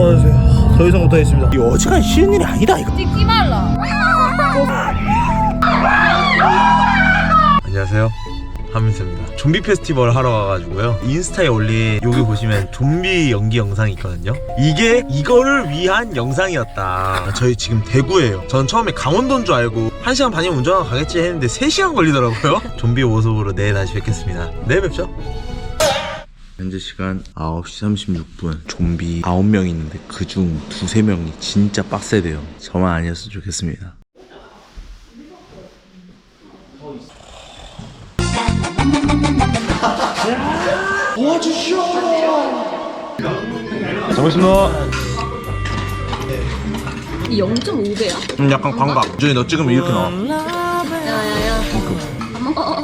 도와주세요. 더 이상 못하겠습니다. 이 어지간히 쉬운 일이 아니다 이거. 찍지 말라. 안녕하세요. 하민수입니다. 좀비 페스티벌 하러 와가지고요. 인스타에 올린 여기 보시면 좀비 연기 영상이 있거든요. 이게 이거를 위한 영상이었다. 저희 지금 대구예요. 전 처음에 강원도인 줄 알고 1시간 반이면 운전하고 가겠지 했는데 3시간 걸리더라고요. 좀비 모습으로 내일 다시 뵙겠습니다. 내일 뵙죠. 현재 시간 9시 36분. 좀비 9명 있는데 그 중 두세 명이 진짜 빡세대요. 저만 아니었으면 좋겠습니다. 잘먹겠습니다. 0.5배야? 음, 약간 광각. 준이 너 찍으면 이렇게 나와. 야야야.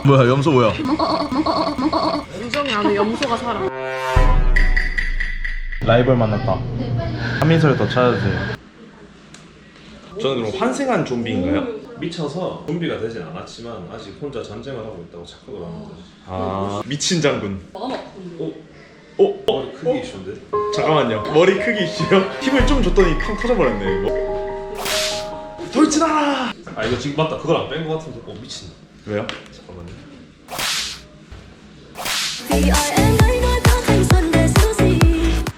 뭐야 염소 뭐야 우정이 안에 염소가 살아. 라이벌 만났다 한민서를 더 찾아주세요 저는 그럼 환생한 좀비인가요? 미쳐서 좀비가 되진 않았지만 아직 혼자 전쟁을 하고 있다고 착각을 하는 거지. 아 미친 장군 어? 어? 머리 크기 이슈인데? 잠깐만요 머리 크기 이슈요? 힘을 좀 줬더니 팡 터져버렸네 이거 돌진하라 아 이거 지금 맞다. 그걸 안 뺀 거 같은데. 어 미친. 왜요? 잠깐만요.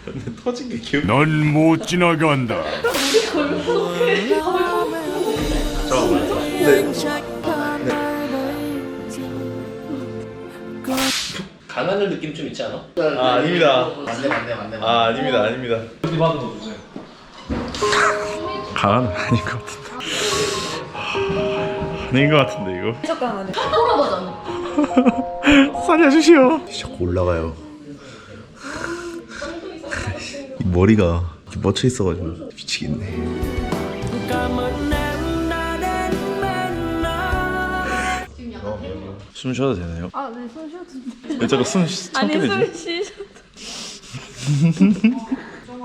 근데 터진 게 기억 넌 못 지나간다. 강하늘 느낌 좀 있지 않아? 아 아닙니다 맞네 맞네 맞네 아 아닙니다 아닙니다 어디 거 주세요. 강한 아닌 것 같은데 아닌 것 같은데 이거 호러 버전. 살려주시오 자꾸 올라가요 이 머리가 이렇게 뻗쳐 있어가지고 미치겠네 숨 쉬어도 되나요? 아, 네, 손 쉬어도 왜 자꾸 숨 쉬- 참게 아니, 되지? 손 쉬셔.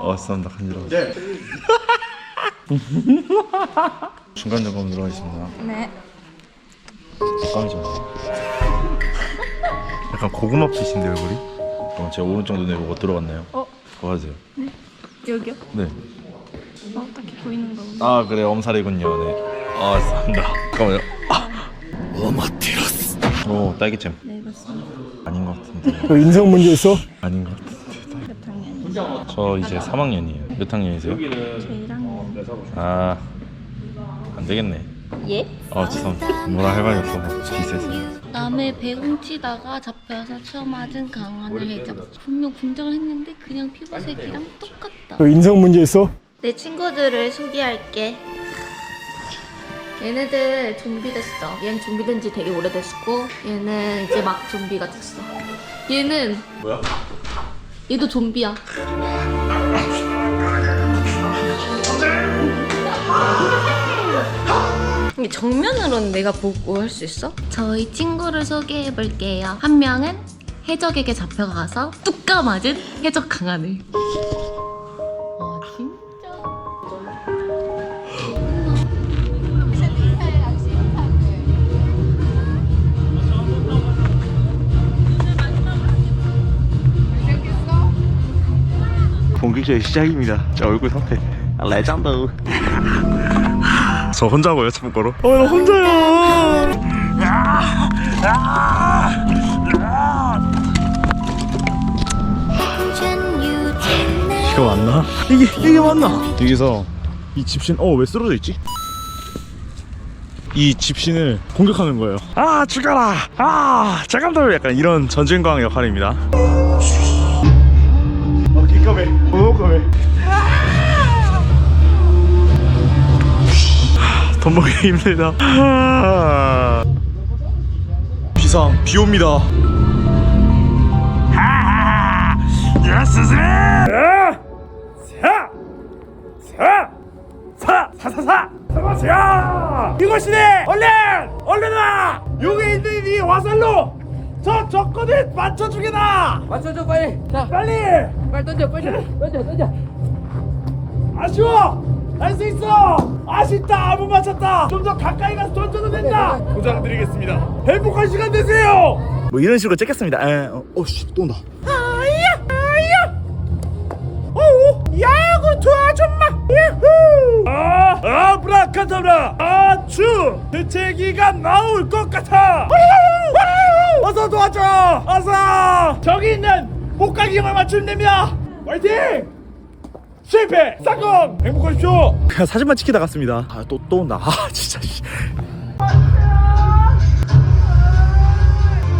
아 싸움다 간지러워 중간 점검 들어가겠습니다 네. 깜이죠 약간 고구마 빛인데 얼굴이? 그럼 제 오른쪽 눈에 뭐가 들어갔나요? 어? 도와주세요 여기요? 네 어, 딱히 보이는 거. 아 그래 엄살이군요 네. 아 싼다 잠깐만요 아. 어마테라스 오 딸기잼 네, 맞습니다. 아닌 것 같은데 너 인성 문제 있어? 아닌 것 같은데 몇 학년? 저 이제 3학년이에요 몇 학년이세요? 저 1학년. 아 안 되겠네 예? 아 죄송합니다. 뭐라 할 말이 없어서 비슷해서 남의 배 훔치다가 잡혀서 처음 맞은 강한을 해적 분명 분장을 했는데 그냥 피부색이랑 똑같다. 너 인성 문제 있어? 내 친구들을 소개할게. 얘네들 좀비 됐어. 얘는 좀비 된 지 되게 오래됐고 얘는 이제 막 좀비가 됐어. 얘는 뭐야? 얘도 좀비야. 이게 정면으로는 내가 보고 할 수 있어? 저희 친구를 소개해 볼게요. 한 명은 해적에게 잡혀가서 뚝 까맞은 해적 강하늘. 아 진짜. 본격적인 시작입니다. 저 얼굴 상태 레전드. 저 혼자고요, 참고로. 어, 나 혼자야. 이거 맞나? 이게 이게 맞나? 여기서 이 집신 어 왜 쓰러져 있지? 이 집신을 공격하는 거예요. 아 죽여라! 아 잠깐만 약간 이런 전쟁광 역할입니다. 어, 기꺼매. 너무 까매. 돈 벌기 힘들다. 아. 비상, 비 옵니다. 예스, 스 사! 사! 사! 사사사! 사마시야! 이것이네! 얼른! 얼른 와! 여기 있는 이 화살로 저 적군을 맞춰주게다! 맞춰줘 빨리 자 빨리! 빨리 던져 빨리 던져 던져 아쉬워! 할 수 있어! 아쉽다! 아무 맞췄다! 좀 더 가까이 가서 던져도 된다! 보장 드리겠습니다. 행복한 시간 되세요! 뭐 이런 식으로 찍겠습니다. 에, 어, 어, 씨, 또 온다. 아야! 아야! 어, 어우! 야구투 아줌마! 예후! 아! 아브라카타브라! 아추! 대체기가 나올 것 같아! 어서 도와줘! 어서! 저기 있는 목각이형을 맞춘다며! 화이팅! 실패! 쌍검! 행복하십시오! 그냥 사진만 찍히다 갔습니다. 아, 또, 또 온다. 아, 진짜. 씨.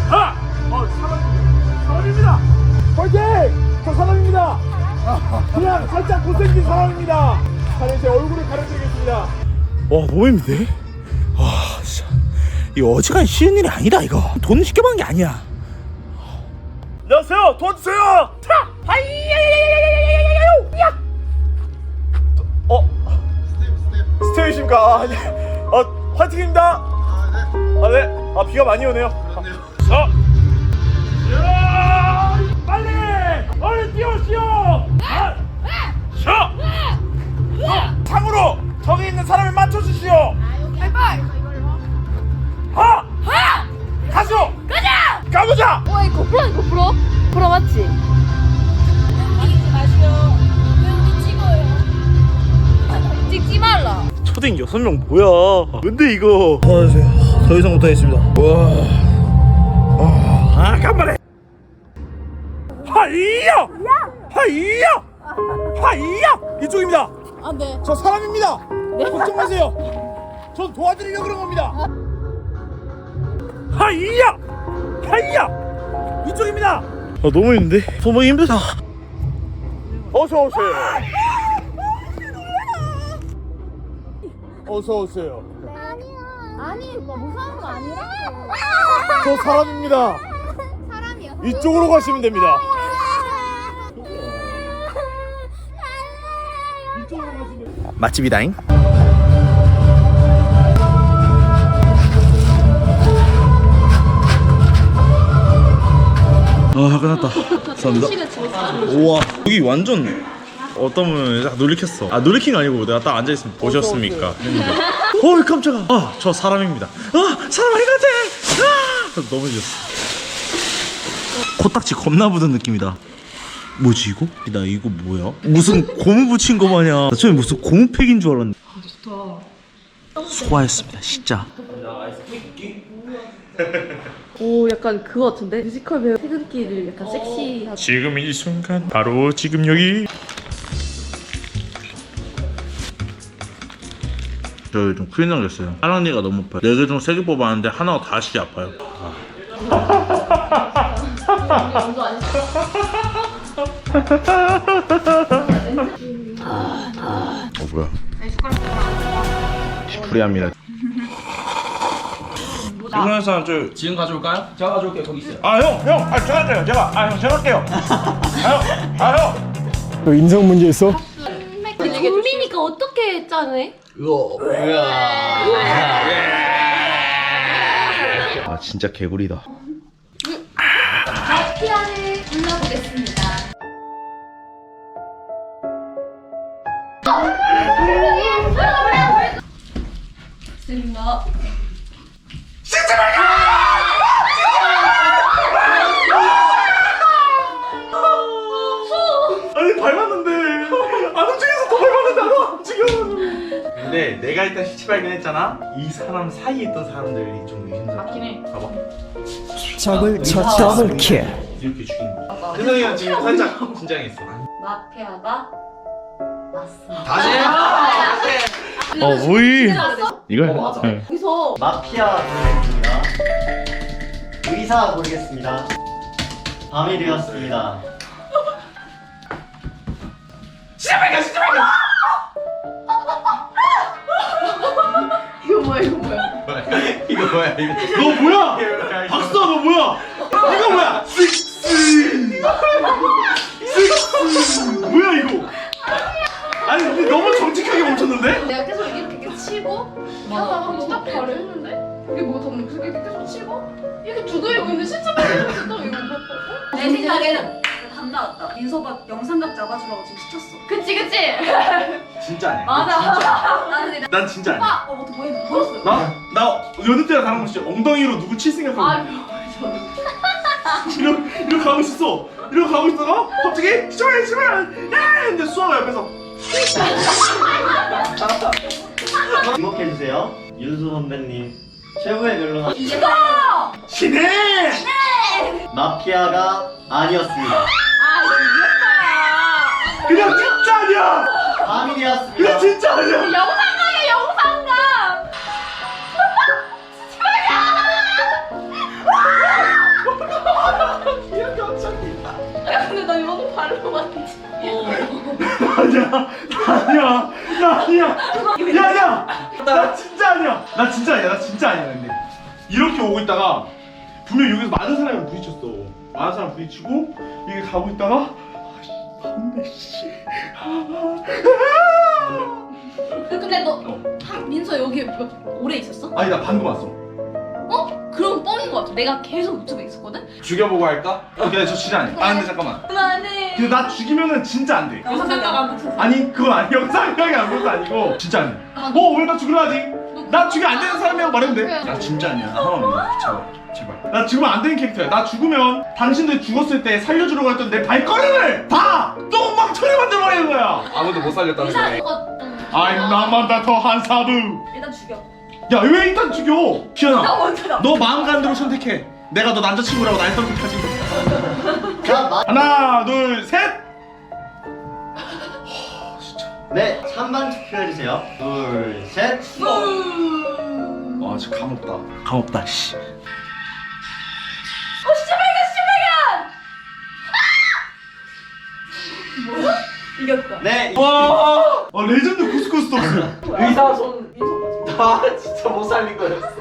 하! 어, 사람, 사람입니다! 화이팅! 저 사람입니다! 그냥 살짝 못생긴 사람입니다! 사실 제 얼굴을 가려드리겠습니다. 와, 너무 힘든데? 아, 진짜. 이거 어지간히 쉬운 일이 아니다, 이거. 돈 쉽게 버는 게 아니야. 안녕하세요! 도와주세요! 차! 하이 스테이십니까? 아, 네. 어, 화이팅입니다! 아, 네. 아, 비가 많이 오네요. 자! 야! 여섯 명 뭐야? 근데 이거. 더 이상 못하겠습니다. 와, 아 간만에. 하이야! 하이야! 하이야! 이쪽입니다. 안돼 저 사람입니다. 걱정 마세요. 전 도와드리려고 그런 겁니다. 하이야! 하이야! 이쪽입니다. 아 너무 힘든데? 소모이 힘들다. 어서 오세요. 어서 오세요. 아니 뭐 무서운 거 아니라고 저 사람입니다. 사람이야 이쪽으로 가시면 됩니다. 이쪽으로 가시면. 맛집이다잉. 아 끝났다. 감사합니다. 우와 여기 완전 어떤 분은 딱 놀리켰어. 아 놀리킨 거 아니고 내가 딱 앉아 있으면 보셨습니까? 했는데 어이 깜짝아. 아저 사람입니다. 아 사람 아닌 것 같아. 아 좋았어. 코딱지 겁나 묻은 느낌이다. 뭐지 이거? 나 이거 뭐야? 무슨 고무 붙인 거 마냥 나 처음에 무슨 고무팩인 줄 알았는데 아 좋다 소화했습니다 진짜 오 약간 그거 같은데 뮤지컬 배우 퇴근길을 약간 섹시하고 지금 이 순간 바로 지금 여기 저 요즘 큰일 나겠어요 사랑니가 너무 아파요 4개 중 3개 뽑았는데 하나가 다시 아파요 어 뭐야 시프리합니다 이거는 사람 저 지금 가져올까요? 제가 가져올게요. 거기 있어요. 아 형, 형, 아 제가 할게요. 제가, 아 형, 제가 할게요. 아 형, 아 형. 인성 문제 있어? 짜네? 으어. 으아. 아 진짜 개구리다. 마피아를 불러보겠습니다. 됐습니다. 시즈마가! 근데 내가 일단 시체 발견했잖아 이 사람 사이에 있던 사람들이 좀 의심스러워 맞긴 해. 봐봐 적을 쳐 더블킬 이렇게 죽인 거야 근성이 형 지금 살짝 긴장했어 마피아가 맞습니다. 다시 어 뭐이 이거 어, 맞아. 네. 여기서 마피아 모르겠습니다. 의사 모르겠습니다. 밤이 되었습니다. 이거 뭐야 이거 뭐야? 이거 뭐야 이거 너 뭐야? 박수아 너 뭐야? 이거 뭐야? 쓱쓱 쓱쓱 뭐야 이거? 아니 근데 너무 정직하게 멈췄는데? 내가 계속 이렇게 이렇게 치고 하다가 딱 바로 했는데 이게 뭐가 더 그렇게 계속 치고 이렇게 두드리고 있는데 실제 발을 딱 이거 내 생각에는 답 나왔다. 민서가 영상각 잡아주라고 지금 시켰어. 그치 그치. 진짜 아니야. 맞아. 나는 이제 난 진짜 아니야. 오빠 어 어떻게 뭐 했- 뭐였어요? 나? 나 여느 때랑 다른 거 진짜 엉덩이로 누구 칠 생각하고 아 이렇게 이렇게 가고 있었어. 이렇게 가고 있다가 갑자기 시청해 시청해. 야! 근데 수아가 옆에서. 주목해주세요. 윤수 선배님 최고의 변론 신해! 마피아가 아니었습니다. 그냥 진짜 아니야! 그냥 밤이었습니다. 진짜 아니야! 영상감이야 영상감. 야 근데 나 이번에 발로 만지. 아니야! 아니야! 나 아니야! 야, 야! 나 진짜 아니야! 나 진짜 아니야! 나 진짜 아니야, 근데. 이렇게 오고 있다가 분명 여기서 많은 사람이 부딪혔어. 많은 사람 부딪히고 이게 가고 있다가 아씨, 반대 씨. 근데 너 한- 민서 여기 몇- 오래 있었어? 아니 나 방금 왔어. 어? 그럼 뻥인 것 같아. 내가 계속 유튜브에 있었거든. 죽여보고 할까? 어, 근데 저 진짜 아니야. 아 근데 잠깐만. 그만해. 근데 나 죽이면은 진짜 안 돼. 영상 생각 안 붙였어. 아니 그건 아니 영상형이 안 것도 아니고 진짜 아니야. 어왜나 죽으려 하지? 나 죽이면 안 되는 사람이라고 말하면 돼. 나 진짜 아니야. 나 하나만 믿어. 제발 제발. 나 죽으면 안 되는 캐릭터야. 나 죽으면 당신들 죽었을 때 살려주려고 했던 내 발걸음을 다 똥망쳐리 만들어버리는 거야. 아무도 못 살렸다는 거네. 아이 나만 다 더한 사부. 일단 죽여. 야 왜 일단 죽여? 나 기현아 먼저다. 너 마음 가는 대로 선택해. 내가 너 남자친구라고 날 선택하지. 하나 둘 셋. 네, 3번 투표해주세요. 둘, 셋. 와 진짜 감 없다. 감 없다 씨. 어 시발견 시발견. 뭐야? 이겼다. 네, 와, 와 레전드 쿠스쿠스 소스. 의사 손아 진짜 못 살린 거였어.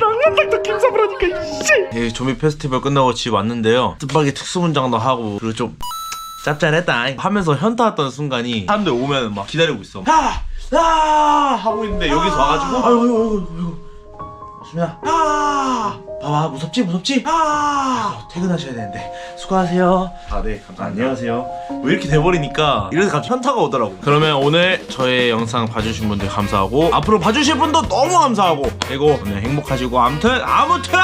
낭만닥터 김사부라니까 씨. 예, 좀비 페스티벌 끝나고 집 왔는데요. 뜻밖의 특수문장도 하고 그리고 좀 짭짤했다 하면서 현타 왔던 순간이 사람들 오면 막 기다리고 있어. 야! 야! 하고 있는데 여기서 와가지고 아이고 아이고 아이고 아이고 수민아 아! 봐봐 무섭지 무섭지? 아! 퇴근하셔야 되는데 수고하세요. 아네 감사합니다. 안녕하세요. 왜 이렇게 돼버리니까 이래서 갑자기 현타가 오더라고. 그러면 오늘 저의 영상 봐주신 분들 감사하고 앞으로 봐주실 분도 너무 감사하고 그리고 오늘 행복하시고 아무튼 아무튼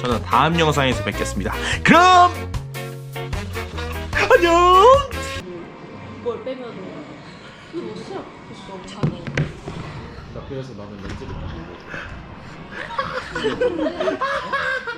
저는 다음 영상에서 뵙겠습니다. 그럼 안녕. 이걸 빼면 이 됐어. 아니. 그래서 나는 렌즈를 끼고